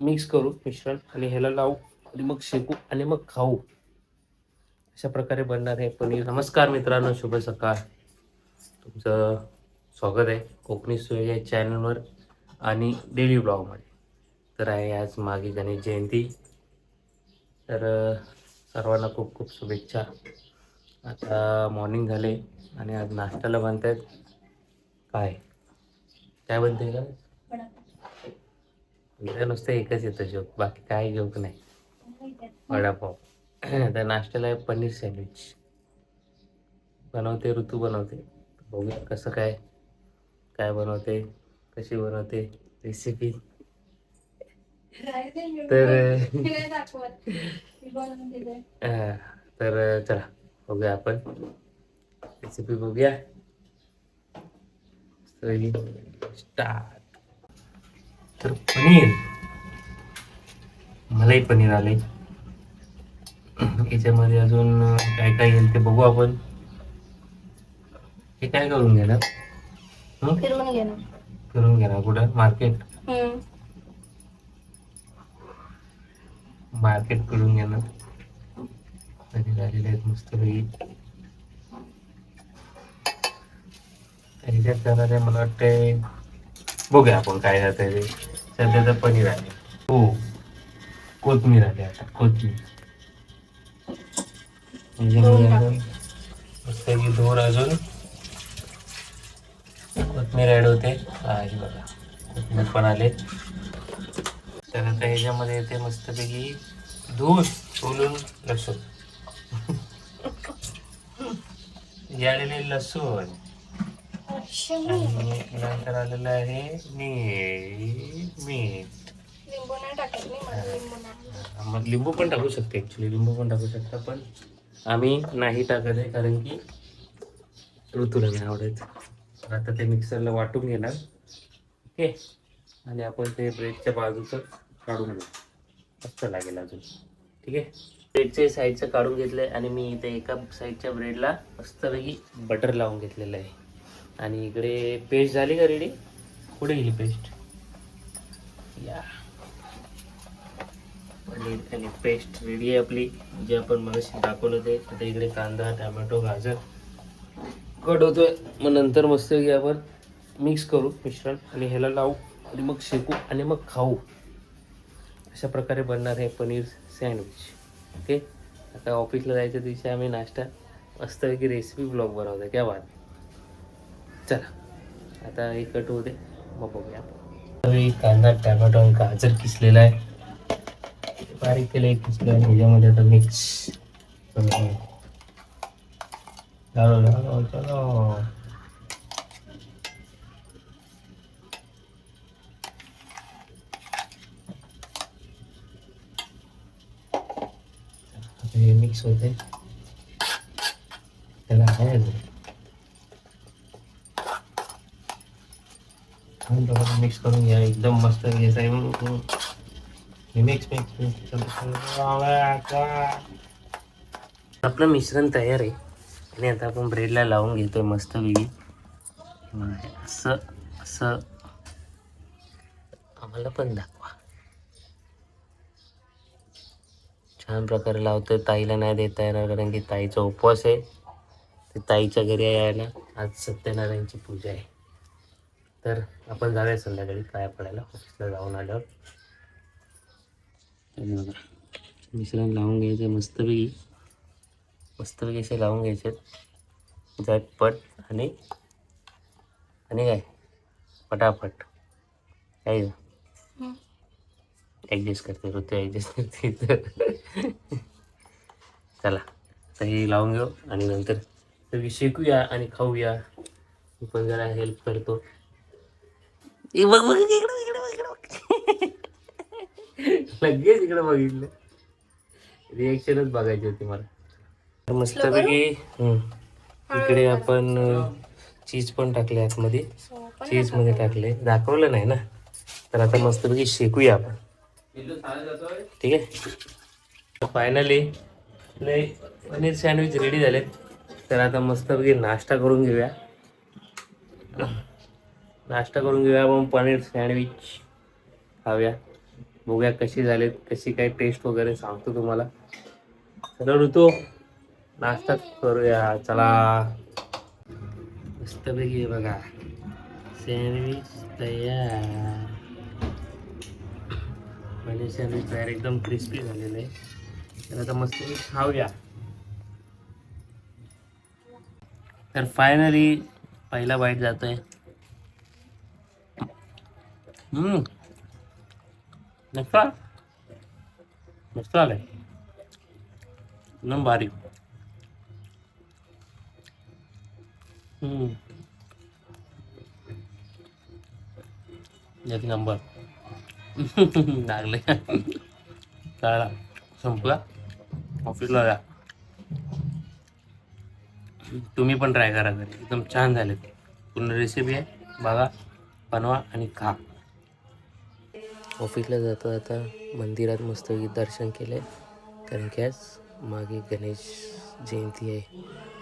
Mix करू मिश्रण आणि ह्याला लावू आणि मग शेकू आणि मग खाऊ. अशा प्रकारे बनणार आहे पनीर. नमस्कार मित्रांनो शुभ सकाळ. तुमचं स्वागत आहे कोकणी सोय या चॅनलवर आणि डेली ब्लॉगमध्ये तर आहे आज मागे गणेश जयंती. तर सर्वांना खूप खूप शुभेच्छा. आता मॉर्निंग झाले आणि आज नाश्त्याला बनतायत. काय? काय बनते का? इथं नुसतं एकच येतं जोक बाकी काही जोक नाही. वडापाव. तर नाश्त्याला आहे पनीर सँडविच बनवते ऋतू बनवते. बघूया कसं काय काय बनवते कशी बनवते रेसिपी तर तर चला बघूया आपण. रेसिपी बघूया. स्टार्ट तर पनीर. मलाही पनीर आले याच्यामध्ये अजून काय काय येईल ते बघू आपण. हे काय करून घेणार? हं? फिरवून घे ना करून घेणार कुठं? मार्केट. मार्केट करून घेणार. पनीर आलेले आहेत मस्त पैकी. जाणार आहे मला वाटते बघूया आपण काय जात आहे ते. सध्या तर पनीर आहे. हो. कोथमीर आली आता कोथमीर. टाक. अजून मस्त पैकी दोन अजून कोथमीर ऍड होते. हा हे बघा. कोथमीर पण आले. तर आता ह्याच्यामध्ये येते मस्तपैकी दूध सोलून लसूण. यालेले लसूण. नंतर आलेलं आहे मीठ मीठ लिंबू नाही टाकत नाही मला लिंबू नाही. मग लिंबू पण टाकू शकते ॲक्च्युली लिंबू पण टाकू शकता पण आम्ही नाही टाकत आहे कारण की ऋतूला नाही आवडत. तर आता ते मिक्सरला वाटून घेणार. ओके? आणि आपण ते ब्रेडच्या बाजूचं काढून घेऊ. मस्त लागेल अजून. ठीक आहे? ब्रेडचे साईडचं काढून घेतलं आहे आणि मी इथे एका साईडच्या ब्रेडला मस्तपैकी बटर लावून घेतलेलं आहे. आणि इकडे पेस्ट झाली का रेडी कुठे गेली पेस्ट या. पनीर आणि पेस्ट रेडी आहे आपली. जे आपण मगाशी दाखवलं ते आता इकडे कांदा टोमॅटो गाजर. कट होतोय. मग नंतर मस्त की आपण मिक्स करू मिश्रण. आणि ह्याला लावू. आणि मग शेकू. आणि मग खाऊ. अशा प्रकारे बनणार आहे पनीर सँडविच ओके आता ऑफिसला जायच्या दिवशी आम्ही नाश्ता. मस्तपैकी रेसिपी ब्लॉग बनवतो क्या बात. चला आता हे कट होते मग बघूया. कांदा टॅमॅटो आणि गाजर किसलेला आहे. बारीक केलं एक किसलं आणि ह्याच्यामध्ये आता मिक्स चलो चलो. चलो हे मिक्स होते त्याला आहे अजून. छान प्रकारे मिक्स करून घ्या एकदम मस्त घ्यायचं आहे मिक्स मिक्स मिक्स आपलं मिश्रण तयार आहे. आणि आता आपण ब्रेडला लावून घेतोय मस्त वेगळी असं असं. आम्हाला पण दाखवा. छान प्रकारे लावतोय. ताईला नाही देता येणार कारण की ताईचा उपवास आहे. ते ताईच्या घरी आहे आज सत्यनारायणची पूजा आहे. तर आपण जाऊया संध्याकाळी. पाया पडायला ऑफिसला जाऊन आल्यावर. मिश्रण लावून घ्यायचं मस्तपैकी. मस्तपैकी असे लावून घ्यायचे. झटपट आणि आणि काय? पटापट. काय. ॲडजस्ट करते ऋतू ॲडजस्ट करते इथं. चला तर हे लावून घेऊ आणि नंतर शिकूया आणि खाऊया. मी पण जरा हेल्प करतो. बघ बघ इकडे इकडे बघ. लगेच इकडे बघितलं रिएक्शनच बघायची होती मला तर मस्तपैकी. इकडे आपण चीज पण टाकले आतमध्ये चीजमध्ये टाकले दाखवलं नाही ना तर आता मस्तपैकी शेकूया आपण ठीक आहे फायनली पनीर सँडविच रेडी झालेत तर आता मस्तपैकी नाश्ता करून घेऊया नाश्ता करून घेऊया आपण पनीर सँडविच खाऊया. बघूया कशी झाले कशी काय टेस्ट वगैरे सांगतो तुम्हाला. चला ऋतू नाश्ता करूया चला. मस्तपैकी बघा सँडविच तयार. पनीर सँडविच तयार एकदम क्रिस्पी झालेलं आहे. तर आता मस्त खाऊया. तर फायनली पहिला बाईट जातोय. हम्म मस्त आहे. मस्त आलंय एकदम भारी हम्म एक नंबर लागले कळला संपला ऑफिसला जा तुम्ही पण ट्राय करा घरी. एकदम छान झाले पूर्ण रेसिपी आहे. बघा बनवा आणि खा. ऑफिसला जाता जाता मंदिरात मस्त दर्शन केले कारण की आज मागे गणेश जयंती आहे.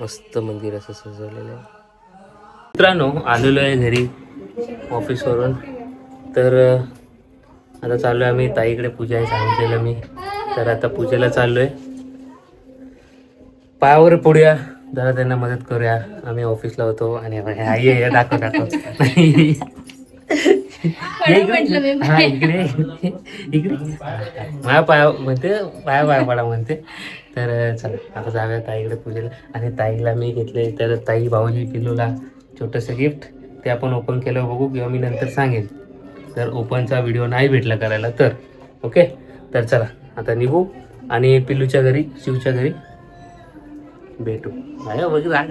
मस्त मंदिर असं सजवलेलं आहे. मित्रांनो आलेलो आहे घरी ऑफिसवरून. तर आता चाललो आहे आम्ही. ताईकडे पूजा आहे सांगितलेलं मी. तर आता पूजेला चाललो आहे पायावर पुढूया. जरा त्यांना मदत करूया. आम्ही ऑफिसला होतो आणि आई दाखव दाखव. इकडे. हा इकडे. माझ्या पाया म्हणते पाया पाया पडा म्हणते. तर चला आता जाऊया ताईकडे पूजेला. आणि ताईला मी घेतले तर ताई भाऊजी पिल्लूला छोटंसं गिफ्ट ते आपण ओपन केलं बघू किंवा मी नंतर सांगेन. तर ओपनचा व्हिडिओ नाही भेटला करायला तर. ओके तर चला आता निघू. आणि पिल्लूच्या घरी शिवच्या घरी भेटू. बघ राग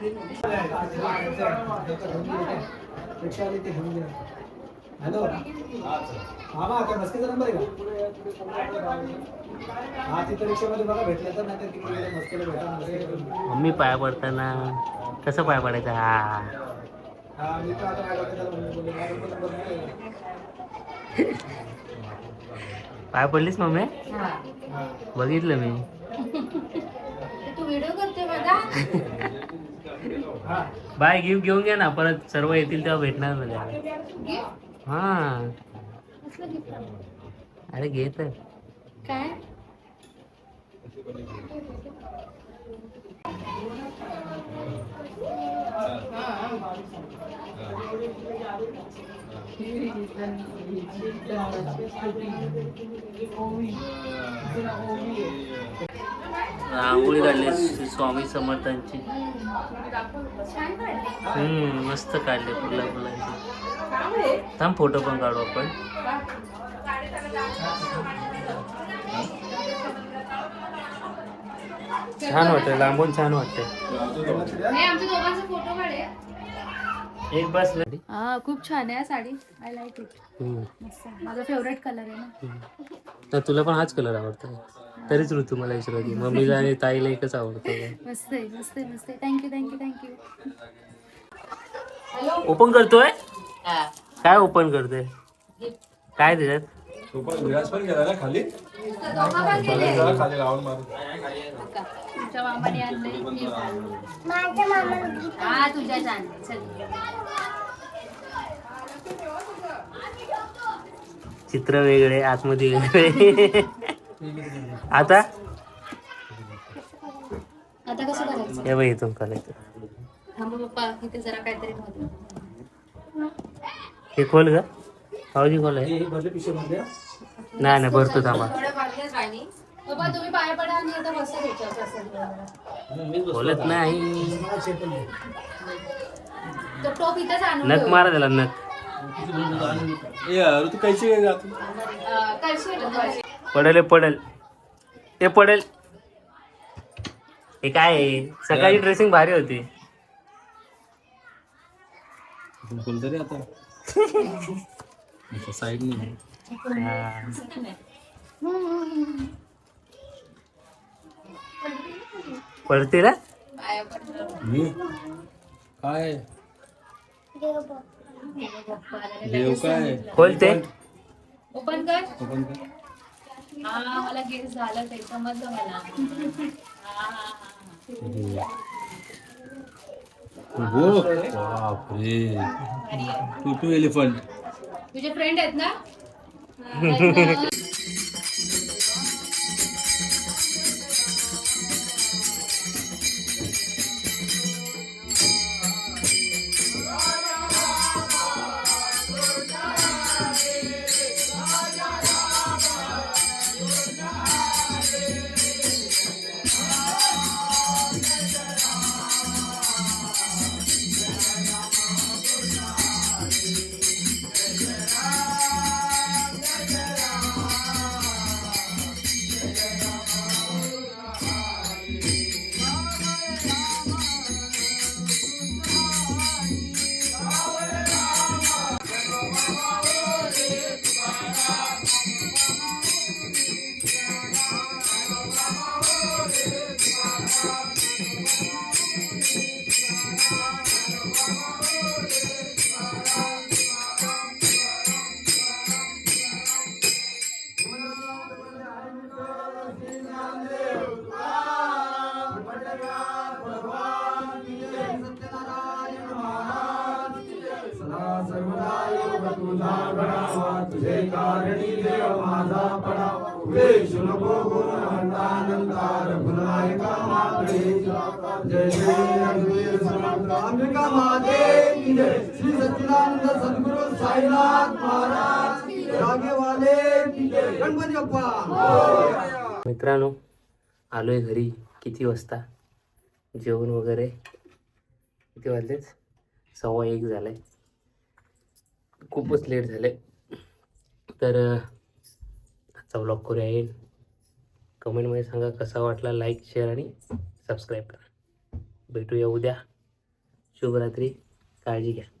हॅलो मामा आता मस्कीचा नंबर आहे का हा तिथं रिक्षामध्ये बघा भेटलं तर नाही तिकडे भेटा. मम्मी पाया पडताना कसं पाया पडायचं हा हा मी तर आता. पाया पडलीस मम्मी. बघितलं मी तू व्हिडिओ करते माझा हा. बाय गिफ्ट घेऊन घ्या ना. परत सर्व येतील तेव्हा भेटणार मला हा. अरे घे तर काय? रांगोळी काढली स्वामी समर्थांची. हम्म मस्त काढले फुला फुलांची. थांब फोटो पण काढू आपण. छान वाटतंय लांबून छान वाटतंय. आमच्या दोघांचा फोटो काढे एक बस हा खूप छान आहे साडी. आय लाईक इट मस्त माझा फेवरेट कलर आहे ना. तर तुला पण हाच कलर आवडतो तरीच ऋतू मला विचारत होती मम्मीला आणि ताईला एकच आवडतो. मस्त आहे मस्त आहे मस्त आहे. थँक्यू थँक्यू थँक्यू ओपन करतोय? काय ओपन करतोय? काय त्याच्यात? तुमच्या मामाने आणलंय. हा तुझ्याच आणलंय चल. चित्र वेगळे आतमध्ये वेगळे. आता? आता कसं करायचं? हे बघ इथून करायचं थांब पप्पा इथे जरा काहीतरी हे खोल का पावजी खोल आहे. हे नाही नाही भरतो थांबा. पप्पा तुम्ही पाया पडा आणि आता बसा त्याच्यावर असेल खोलत नाही. तर टोप इथेच आणून नख ठेवू. मारा त्याला नख. अं, कळशी आहे ना, कळशी. पडेल हे पडेल. ते पडेल. हे काय? आहे? सकाळी ड्रेसिंग भारी होती. बोलतो रे आता. साईड नाही. पडते ना? मी? काय? देव काय? खोलते. ओपन कर. ओपन कर. हा मला गेस झालं ते समजलं मला हा, हा, हा. हो. बापरे. टू टू एलिफंट तुझे फ्रेंड आहेत ना? हा, आहेत ना? अंबिका महादेव की जय श्री सच्चिदानंद सद्गुरु साईनाथ महाराज जागेवाले की जय. गणपती बाप्पा मित्रांनो आलोय घरी किती वाजता जेवण वगैरे किती वाजलेच सव्वा एक झालाय खूपच लेट झाले. तर आजचा ब्लॉग करूया येईल. कमेंटमध्ये सांगा कसा वाटला लाईक शेअर आणि सबस्क्राईब करा. भेटूया उद्या. शुभरात्री. काळजी घ्या.